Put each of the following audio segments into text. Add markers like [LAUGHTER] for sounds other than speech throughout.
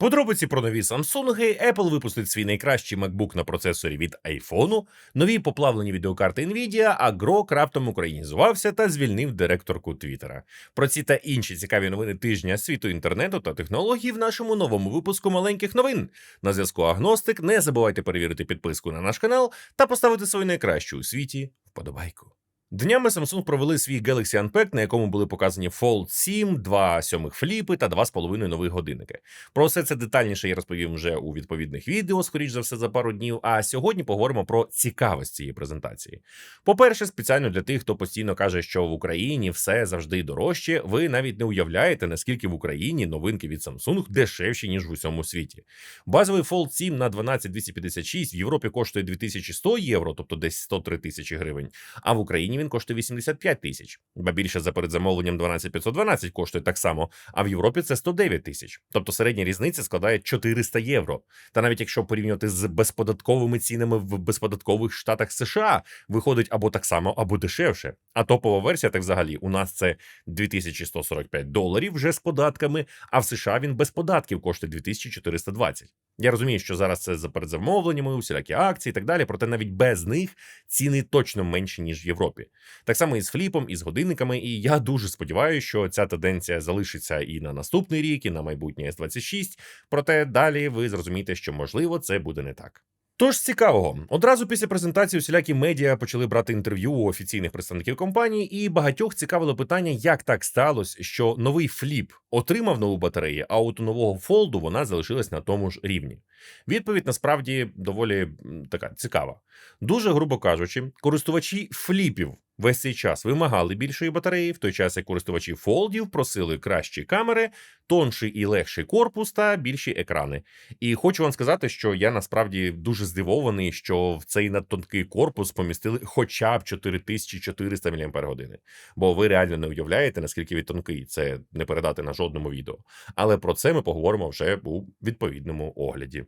Подробиці про нові Samsung, Apple випустить свій найкращий MacBook на процесорі від iPhone, нові поплавлені відеокарти Nvidia, а Grok раптом українізувався та звільнив директорку Твіттера. Про ці та інші цікаві новини тижня світу інтернету та технологій в нашому новому випуску маленьких новин. На зв'язку Агностик. Не забувайте перевірити підписку на наш канал та поставити свою найкращу у світі вподобайку. Днями Samsung провели свій Galaxy Unpacked, на якому були показані Fold 7, два сьомих фліпи та 2,5 нових годинники. Про все це детальніше я розповім вже у відповідних відео, скоріш за все, за пару днів. А сьогодні поговоримо про цікавість цієї презентації. По-перше, спеціально для тих, хто постійно каже, що в Україні все завжди дорожче. Ви навіть не уявляєте, наскільки в Україні новинки від Samsung дешевші ніж в усьому світі. Базовий Fold 7 на 12256 в Європі коштує 2100 євро, тобто десь 103 тисячі гривень. А в Україні він коштує 85 тисяч. Ба більше за передзамовленням 12512 коштує так само, а в Європі це 109 тисяч. Тобто середня різниця складає 400 євро. Та навіть якщо порівнювати з безподатковими цінами в безподаткових штатах США, виходить або так само, або дешевше. А топова версія, так взагалі, у нас це 2145 доларів вже з податками, а в США він без податків коштує 2420. Я розумію, що зараз це за передзамовленнями, усілякі акції і так далі, проте навіть без них ціни точно менші, ніж в Європі. Так само і з фліпом, і з годинниками. І я дуже сподіваюся, що ця тенденція залишиться і на наступний рік, і на майбутнє S26. Проте далі ви зрозумієте, що можливо це буде не так. Тож цікавого, одразу після презентації усілякі медіа почали брати інтерв'ю у офіційних представників компанії, і багатьох цікавило питання, як так сталося, що новий фліп отримав нову батарею, а от у нового фолду вона залишилась на тому ж рівні. Відповідь насправді доволі така цікава. Дуже грубо кажучи, користувачі фліпів весь цей час вимагали більшої батареї, в той час як користувачі фолдів просили кращі камери, тонший і легший корпус та більші екрани. І хочу вам сказати, що я насправді дуже здивований, що в цей надтонкий корпус помістили хоча б 4400 мАч. Бо ви реально не уявляєте, наскільки він тонкий. Це не передати на жодному відео. Але про це ми поговоримо вже у відповідному огляді.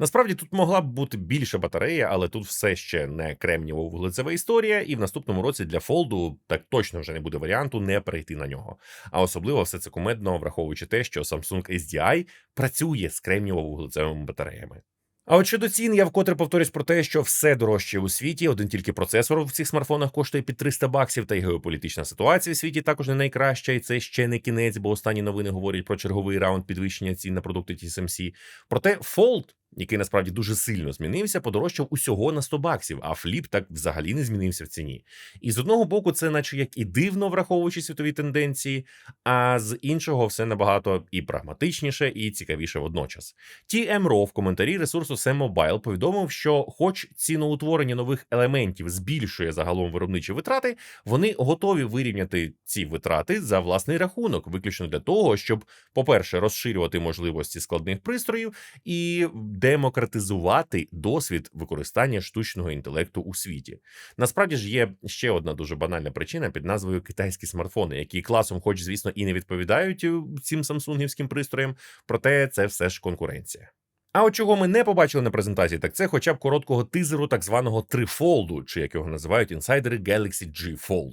Насправді тут могла б бути більша батарея, але тут все ще не кремнієво вуглецева історія, і в наступному році для фолду так точно вже не буде варіанту не перейти на нього. А особливо все це кумедно, враховуючи те, що Samsung SDI працює з кремнієво вуглецевими батареями. А от щодо цін, я вкотре повторюсь про те, що все дорожче у світі. Один тільки процесор в цих смартфонах коштує під 300 баксів, та й геополітична ситуація в світі також не найкраща, і це ще не кінець, бо останні новини говорять про черговий раунд підвищення цін на продукти TSMC. Проте Fold, який насправді дуже сильно змінився, подорожчав усього на 100 баксів, а фліп так взагалі не змінився в ціні. І з одного боку, це, наче як і дивно, враховуючи світові тенденції, а з іншого, все набагато і прагматичніше, і цікавіше водночас. TMRO в коментарі ресурсу SemMobile повідомив, що, хоч ціноутворення нових елементів збільшує загалом виробничі витрати, вони готові вирівняти ці витрати за власний рахунок, виключно для того, щоб, по-перше, розширювати можливості складних пристроїв і демократизувати досвід використання штучного інтелекту у світі. Насправді ж є ще одна дуже банальна причина під назвою китайські смартфони, які класом, хоч звісно, і не відповідають е, цим самсунгівським пристроям, проте це все ж конкуренція. А от чого ми не побачили на презентації, так це хоча б короткого тизеру так званого трифолду, чи як його називають інсайдери Galaxy G Fold.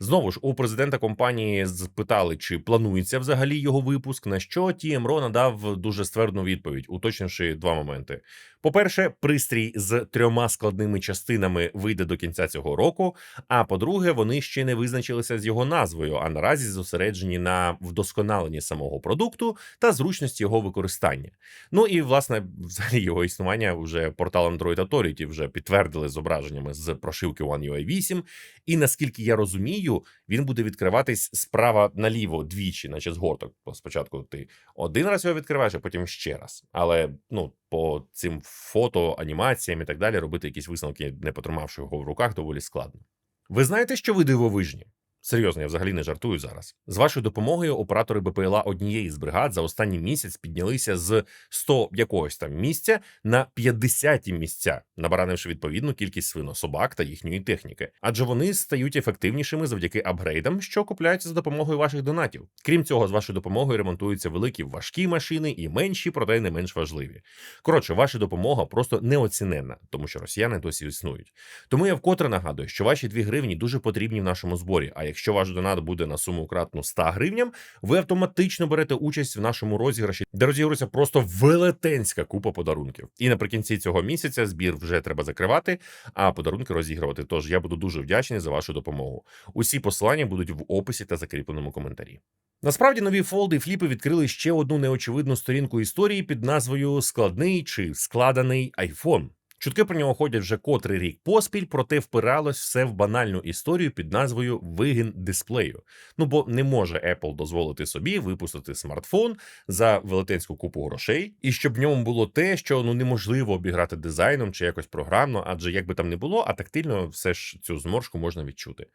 Знову ж у президента компанії спитали, чи планується взагалі його випуск. На що TMRO надав дуже ствердну відповідь, уточнивши два моменти. По-перше, пристрій з трьома складними частинами вийде до кінця цього року. А по-друге, вони ще не визначилися з його назвою, а наразі зосереджені на вдосконаленні самого продукту та зручності його використання. Ну і власне, взагалі його існування вже портал Android Authority вже підтвердили зображеннями з прошивки One UI 8. І наскільки я розумію, він буде відкриватись справа наліво двічі, наче з горток. Спочатку ти один раз його відкриваєш, а потім ще раз. Але ну по цим фото, анімаціям і так далі робити якісь висновки, не потримавши його в руках, доволі складно. Ви знаєте, що ви дивовижні? Серйозно, я взагалі не жартую зараз. З вашою допомогою оператори БПЛА однієї з бригад за останній місяць піднялися з 100 якогось там місця на 50 місця, набаранивши відповідну кількість свинособак та їхньої техніки. Адже вони стають ефективнішими завдяки апгрейдам, що купляються за допомогою ваших донатів. Крім цього, з вашою допомогою ремонтуються великі важкі машини і менші, проте не менш важливі. Коротше, ваша допомога просто неоціненна, тому що росіяни досі існують. Тому я вкотре нагадую, що ваші 2 гривні дуже потрібні в нашому зборі. А якщо ваш донат буде на суму кратну 100 гривням, ви автоматично берете участь в нашому розіграші, де розігрується просто велетенська купа подарунків. І наприкінці цього місяця збір вже треба закривати, а подарунки розігрувати. Тож я буду дуже вдячний за вашу допомогу. Усі посилання будуть в описі та закріпленому коментарі. Насправді нові фолди і фліпи відкрили ще одну неочевидну сторінку історії під назвою Складний чи складений iPhone. Чутки про нього ходять вже котрий рік поспіль, проте впиралось все в банальну історію під назвою Вигін дисплею. Ну бо не може Apple дозволити собі випустити смартфон за велетенську купу грошей, і щоб в ньому було те, що ну неможливо обіграти дизайном чи якось програмно, адже як би там не було, а тактильно все ж цю зморшку можна відчути.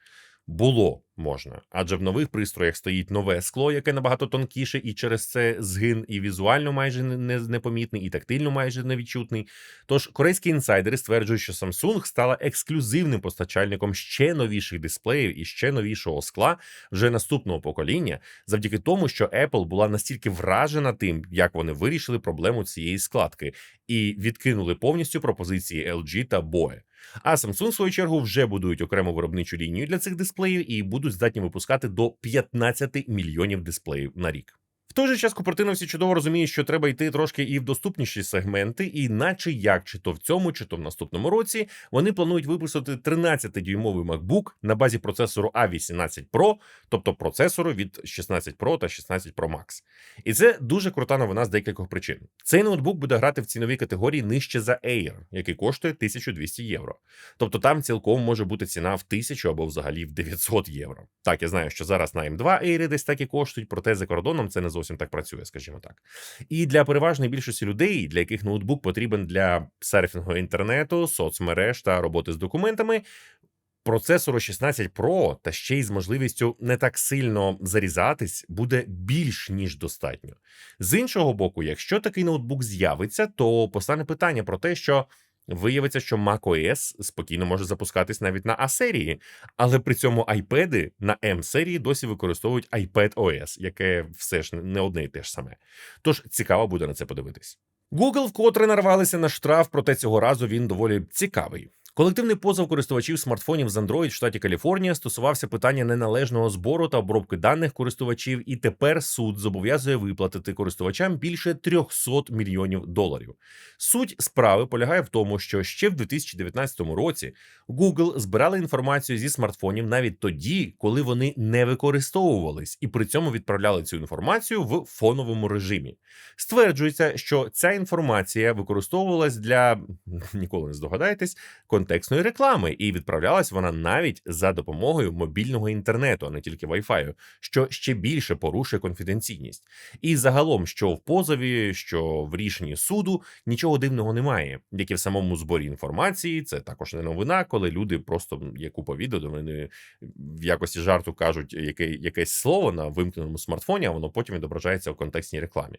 Було можна, адже в нових пристроях стоїть нове скло, яке набагато тонкіше, і через це згин і візуально майже не- не- непомітний, і тактильно майже невідчутний. Тож корейські інсайдери стверджують, що Samsung стала ексклюзивним постачальником ще новіших дисплеїв і ще новішого скла вже наступного покоління, завдяки тому, що Apple була настільки вражена тим, як вони вирішили проблему цієї складки, і відкинули повністю пропозиції LG та BOE. А Samsung, в свою чергу, вже будують окрему виробничу лінію для цих дисплеїв і будуть здатні випускати до 15 мільйонів дисплеїв на рік. В той же час Купертино всі чудово розуміє, що треба йти трошки і в доступніші сегменти, і наче як чи то в цьому, чи то в наступному році вони планують випустити 13-дюймовий MacBook на базі процесору A18 Pro, тобто процесору від 16 Pro та 16 Pro Max. І це дуже крута новина з декількох причин. Цей ноутбук буде грати в ціновій категорії нижче за Air, який коштує 1200 євро. Тобто там цілком може бути ціна в 1000 або взагалі в 900 євро. Так, я знаю, що зараз на M2 Air десь так і коштують, проте за кордоном це не зовсім так працює, скажімо так. І для переважної більшості людей, для яких ноутбук потрібен для серфінгу інтернету, соцмереж та роботи з документами. Процесору 16 Pro та ще й з можливістю не так сильно зарізатись буде більш ніж достатньо. З іншого боку, якщо такий ноутбук з'явиться, то постане питання про те, що виявиться, що macOS спокійно може запускатись навіть на A-серії, але при цьому iPad на M-серії досі використовують iPadOS, яке все ж не одне і те ж саме. Тож цікаво буде на це подивитись. Google вкотре нарвалися на штраф, проте цього разу він доволі цікавий. Колективний позов користувачів смартфонів з Android в штаті Каліфорнія стосувався питання неналежного збору та обробки даних користувачів, і тепер суд зобов'язує виплатити користувачам більше 300 мільйонів доларів. Суть справи полягає в тому, що ще в 2019 році Google збирали інформацію зі смартфонів навіть тоді, коли вони не використовувались, і при цьому відправляли цю інформацію в фоновому режимі. Стверджується, що ця інформація використовувалась для [LAUGHS] ніколи не здогадаєтесь контекстної реклами, і відправлялась вона навіть за допомогою мобільного інтернету, а не тільки Wi-Fi, що ще більше порушує конфіденційність. І загалом, що в позові, що в рішенні суду, нічого дивного немає, як і в самому зборі інформації. Це також не новина, коли люди просто відео, де в якості жарту кажуть яке, якесь слово на вимкненому смартфоні, а воно потім відображається в контекстній рекламі.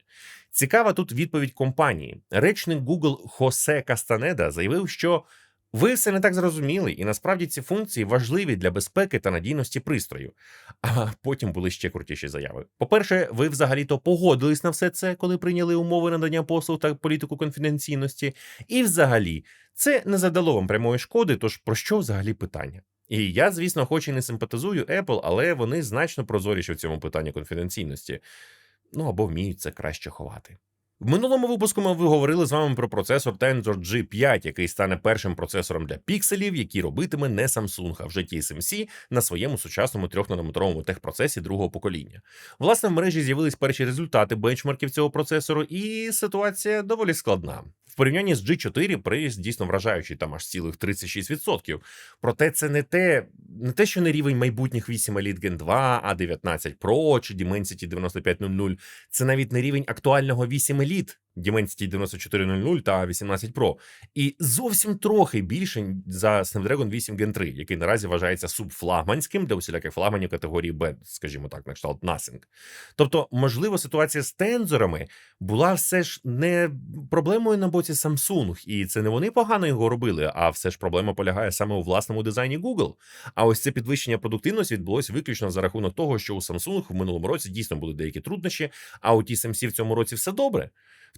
Цікава тут відповідь компанії. Речник Google Хосе Кастанеда заявив, що ви все не так зрозуміли, і насправді ці функції важливі для безпеки та надійності пристрою. А потім були ще крутіші заяви. По-перше, ви взагалі-то погодились на все це, коли прийняли умови надання послуг та політику конфіденційності. І взагалі, це не задало вам прямої шкоди, тож про що взагалі питання? І я, звісно, хоч і не симпатизую Apple, але вони значно прозоріші в цьому питанні конфіденційності. Ну або вміють це краще ховати. В минулому випуску ми говорили з вами про процесор Tensor G5, який стане першим процесором для пікселів, який робитиме не Samsung, а вже TSMC на своєму сучасному 3-нанометровому техпроцесі другого покоління. Власне, в мережі з'явились перші результати бенчмарків цього процесору, і ситуація доволі складна. В порівнянні з G4 приїзд дійсно вражаючий, там аж цілих 36%. Проте це не те, не те, що не рівень майбутніх 8 Elite Gen 2, A19 Pro чи Dimensity 9500, це навіть не рівень актуального 8 Elite, Dimensity 9400 та 18 Pro, і зовсім трохи більше за Snapdragon 8 Gen 3, який наразі вважається субфлагманським для усіляких флагманів категорії B, скажімо так, на кшталт Nothing. Тобто, можливо, ситуація з тензорами була все ж не проблемою на боці Samsung, і це не вони погано його робили, а все ж проблема полягає саме у власному дизайні Google. А ось це підвищення продуктивності відбулося виключно за рахунок того, що у Samsung в минулому році дійсно були деякі труднощі, а у TSMC в цьому році все добре.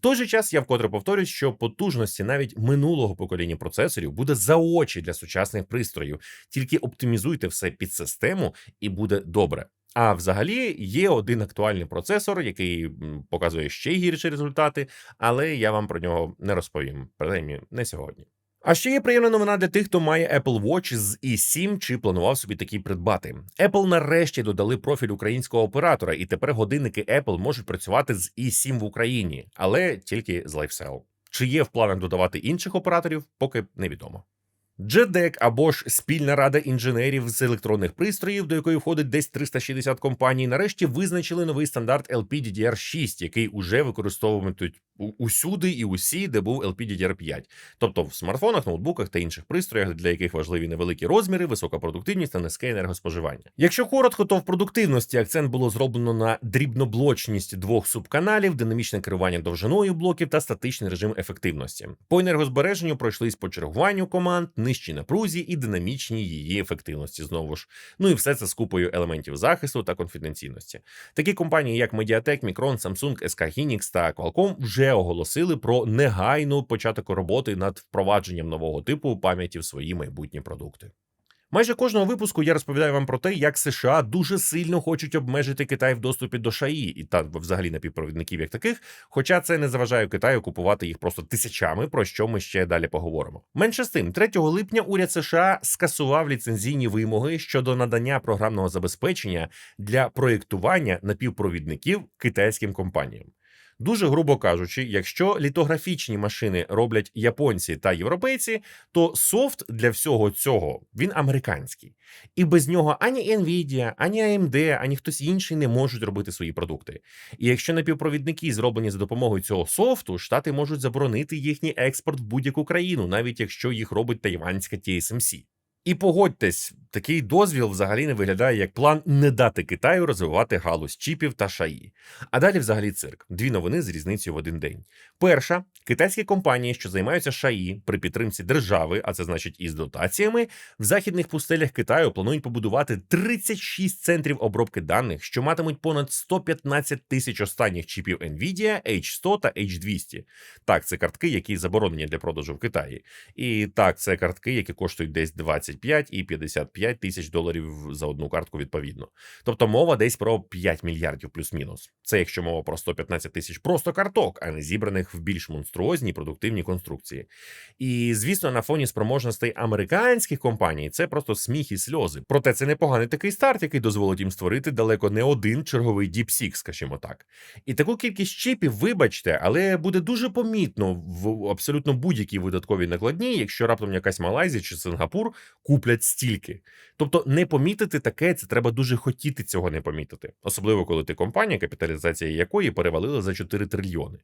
Той же час я вкотре повторюсь, що потужності навіть минулого покоління процесорів буде за очі для сучасних пристроїв. Тільки оптимізуйте все під систему, і буде добре. А взагалі є один актуальний процесор, який показує ще гірші результати, але я вам про нього не розповім, принаймні не сьогодні. А ще є приємна новина для тих, хто має Apple Watch з i7 чи планував собі такий придбати. Apple нарешті додали профіль українського оператора, і тепер годинники Apple можуть працювати з i7 в Україні, але тільки з LifeSell. Чи є в планах додавати інших операторів, поки невідомо. JEDEC або ж спільна рада інженерів з електронних пристроїв, до якої входить десь 360 компаній, нарешті визначили новий стандарт LPDDR6, який уже використовуватимуть у- усюди і усі, де був LPDDR5. тобто в смартфонах, ноутбуках та інших пристроях, для яких важливі невеликі розміри, висока продуктивність та низьке енергоспоживання. Якщо коротко, то в продуктивності акцент було зроблено на дрібноблочність двох субканалів, динамічне керування довжиною блоків та статичний режим ефективності. По енергозбереженню пройшлись по чергуванню команд, нижчій напрузі і динамічній її ефективності. Знову ж, ну і все це з купою елементів захисту та конфіденційності. Такі компанії, як Mediatek, Micron, Samsung, SK Hynix та Qualcomm вже оголосили про негайну початок роботи над впровадженням нового типу пам'яті в свої майбутні продукти. Майже кожного випуску я розповідаю вам про те, як США дуже сильно хочуть обмежити Китай в доступі до ШАІ і та взагалі напівпровідників як таких. Хоча це не заважає Китаю купувати їх просто тисячами, про що ми ще далі поговоримо. Менше з тим, 3 липня уряд США скасував ліцензійні вимоги щодо надання програмного забезпечення для проєктування напівпровідників китайським компаніям. Дуже грубо кажучи, якщо літографічні машини роблять японці та європейці, то софт для всього цього він американський, і без нього ані Nvidia, ані AMD, ані хтось інший не можуть робити свої продукти. І якщо напівпровідники зроблені за допомогою цього софту, штати можуть заборонити їхній експорт в будь-яку країну, навіть якщо їх робить тайванська TSMC. І погодьтесь, такий дозвіл взагалі не виглядає як план не дати Китаю розвивати галузь чіпів та шаї. А далі взагалі цирк. Дві новини з різницею в один день. Перша китайські компанії, що займаються шаї при підтримці держави, а це значить і з дотаціями, в західних пустелях Китаю планують побудувати 36 центрів обробки даних, що матимуть понад 115 тисяч останніх чіпів Nvidia, H100 та H200. Так, це картки, які заборонені для продажу в Китаї. І так, це картки, які коштують десь 25 і 55 тисяч доларів за одну картку відповідно. Тобто мова десь про 5 мільярдів плюс-мінус. Це якщо мова про 115 тисяч просто карток, а не зібраних в більш монструозні продуктивні конструкції. І звісно, на фоні спроможностей американських компаній це просто сміх і сльози. Проте це непоганий такий старт, який дозволить їм створити далеко не один черговий DeepSeek, скажімо так. І таку кількість чіпів, вибачте, але буде дуже помітно в абсолютно будь-якій видатковій накладній, якщо раптом якась Малайзія чи Сингапур куплять стільки. Тобто, не помітити таке, це треба дуже хотіти цього не помітити, особливо коли ти компанія, капіталізація якої перевалила за 4 трильйони.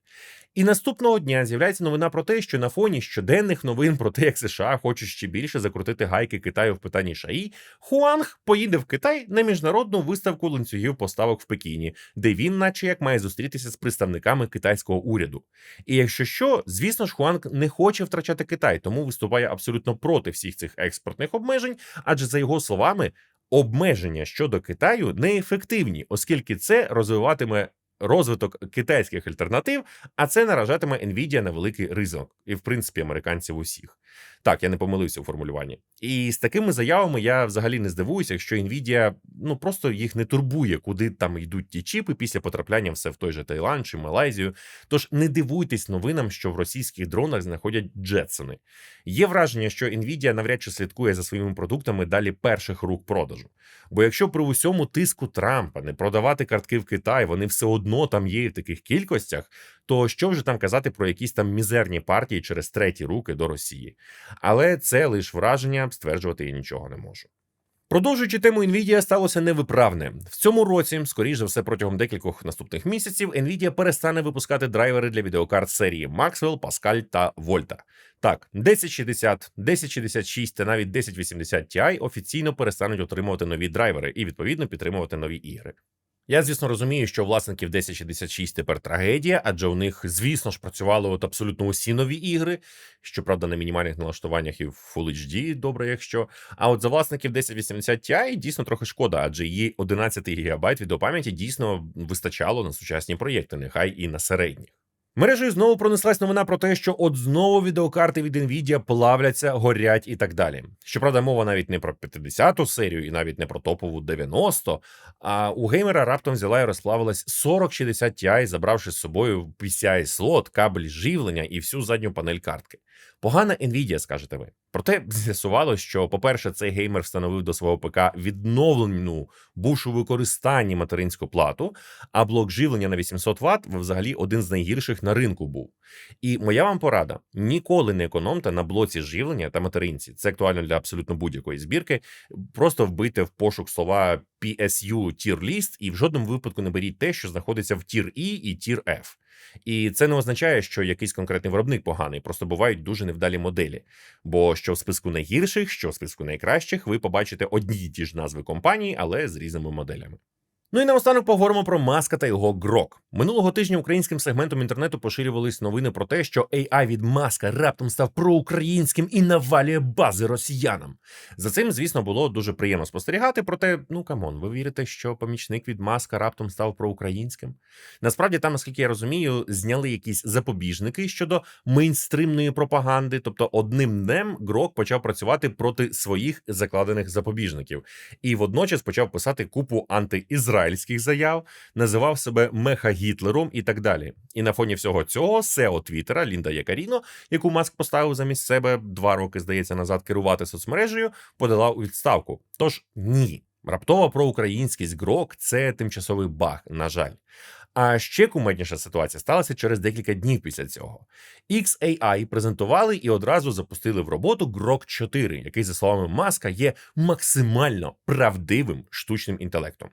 І наступного дня з'являється новина про те, що на фоні щоденних новин про те, як США хочуть ще більше закрутити гайки Китаю в питанні ШАІ, Хуанг поїде в Китай на міжнародну виставку ланцюгів поставок в Пекіні, де він, наче як, має зустрітися з представниками китайського уряду. І якщо що, звісно ж, Хуанг не хоче втрачати Китай, тому виступає абсолютно проти всіх цих експортних обмежень, адже за його словами. Обмеження щодо Китаю неефективні, оскільки це розвиватиме розвиток китайських альтернатив, а це наражатиме Nvidia на великий ризик, і в принципі американців усіх. Так, я не помилився у формулюванні. І з такими заявами я взагалі не здивуюся, якщо Nvidia ну просто їх не турбує, куди там йдуть ті чіпи після потрапляння все в той же Таїланд чи Малайзію. Тож не дивуйтесь новинам, що в російських дронах знаходять Джетсони. Є враження, що Nvidia навряд чи слідкує за своїми продуктами далі перших рук продажу. Бо якщо при усьому тиску Трампа не продавати картки в Китай, вони все одно там є в таких кількостях, то що вже там казати про якісь там мізерні партії через треті руки до Росії? Але це лише враження, стверджувати я нічого не можу. Продовжуючи тему Nvidia, сталося невиправне. В цьому році, скоріш за все, протягом декількох наступних місяців, Nvidia перестане випускати драйвери для відеокарт серії Maxwell, Pascal та Volta. Так, 1060, 1066 та навіть 1080 Ti офіційно перестануть отримувати нові драйвери і відповідно підтримувати нові ігри. Я, звісно, розумію, що у власників 1066 тепер трагедія, адже у них, звісно ж, працювали от абсолютно усі нові ігри, щоправда, на мінімальних налаштуваннях і в Full HD, добре, якщо. А от за власників 1080 Ti дійсно трохи шкода, адже її 11 ГБ відеопам'яті дійсно вистачало на сучасні проєкти, нехай і на середніх. Мережею знову пронеслась новина про те, що от знову відеокарти від Nvidia плавляться, горять і так далі. Щоправда, мова навіть не про 50-ту серію і навіть не про топову 90, а у геймера раптом взяла і розплавилась 4060 Ti, забравши з собою PCI слот, кабель живлення і всю задню панель картки. Погана Nvidia, скажете ви. Проте [LAUGHS] з'ясувалось, що, по-перше, цей геймер встановив до свого ПК відновлену, бувши у використанні материнську плату, а блок живлення на 800 Вт взагалі один з найгірших на ринку був. І моя вам порада: ніколи не економте на блоці живлення та материнці. Це актуально для абсолютно будь-якої збірки. Просто вбийте в пошук слова PSU Tier List і в жодному випадку не беріть те, що знаходиться в Tier E і Tier F. І це не означає, що якийсь конкретний виробник поганий, просто бувають дуже невдалі моделі. Бо що в списку найгірших, що в списку найкращих, ви побачите одні й ті ж назви компаній, але з різними моделями. Ну і наостанок поговоримо про Маска та його грок. Минулого тижня українським сегментом інтернету поширювались новини про те, що AI від Маска раптом став проукраїнським і навалює бази росіянам. За цим, звісно, було дуже приємно спостерігати. Проте, ну камон, ви вірите, що помічник від Маска раптом став проукраїнським? Насправді, там, наскільки я розумію, зняли якісь запобіжники щодо мейнстримної пропаганди. Тобто, одним днем Грок почав працювати проти своїх закладених запобіжників, і водночас почав писати купу антиізраїльських заяв, називав себе меха-гітлером і так далі. І на фоні всього цього СЕО Твіттера Лінда Якаріно, яку Маск поставив замість себе два роки, здається, назад керувати соцмережею, подала у відставку. Тож ні. Раптова проукраїнськість ГРОК це тимчасовий баг, на жаль. А ще кумедніша ситуація сталася через декілька днів після цього. XAI презентували і одразу запустили в роботу Grok 4, який, за словами Маска, є максимально правдивим штучним інтелектом.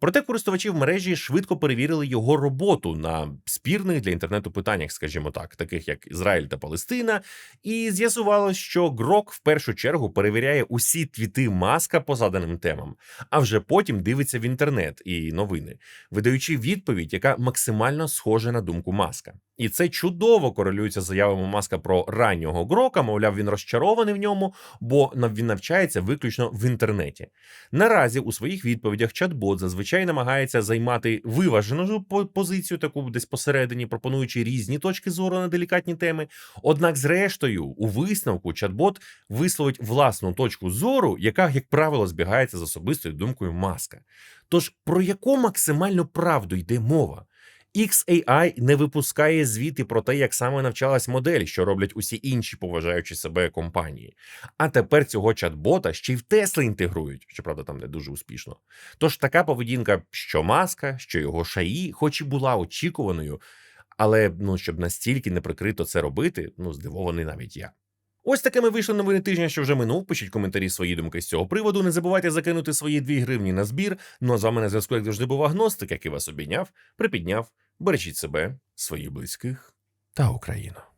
Проте користувачі в мережі швидко перевірили його роботу на спірних для інтернету питаннях, скажімо так, таких як Ізраїль та Палестина, і з'ясувалось, що Grok в першу чергу перевіряє усі твіти Маска по заданим темам, а вже потім дивиться в інтернет і новини, видаючи відповідь, яка максимально схожа на думку Маска. І це чудово корелюється з заявами Маска про раннього Грока. Мовляв, він розчарований в ньому, бо він навчається виключно в інтернеті. Наразі у своїх відповідях чат-бот зазвичай намагається займати виважену позицію, таку десь посередині, пропонуючи різні точки зору на делікатні теми. Однак, зрештою, у висновку чат-бот висловить власну точку зору, яка, як правило, збігається з особистою думкою Маска. Тож про яку максимальну правду йде мова? XAI не випускає звіти про те, як саме навчалась модель, що роблять усі інші поважаючі себе компанії. А тепер цього чат-бота ще й в Тесла інтегрують, щоправда, там не дуже успішно. Тож така поведінка, що маска, що його шаї, хоч і була очікуваною, але ну щоб настільки неприкрито це робити, ну здивований навіть я. Ось такими вийшли новини тижня, що вже минув. Пишіть коментарі свої думки з цього приводу. Не забувайте закинути свої 2 гривні на збір. Ну а з вами на зв'язку, як завжди, був агностик, який вас обійняв, припідняв. Бережіть себе, своїх близьких та Україну.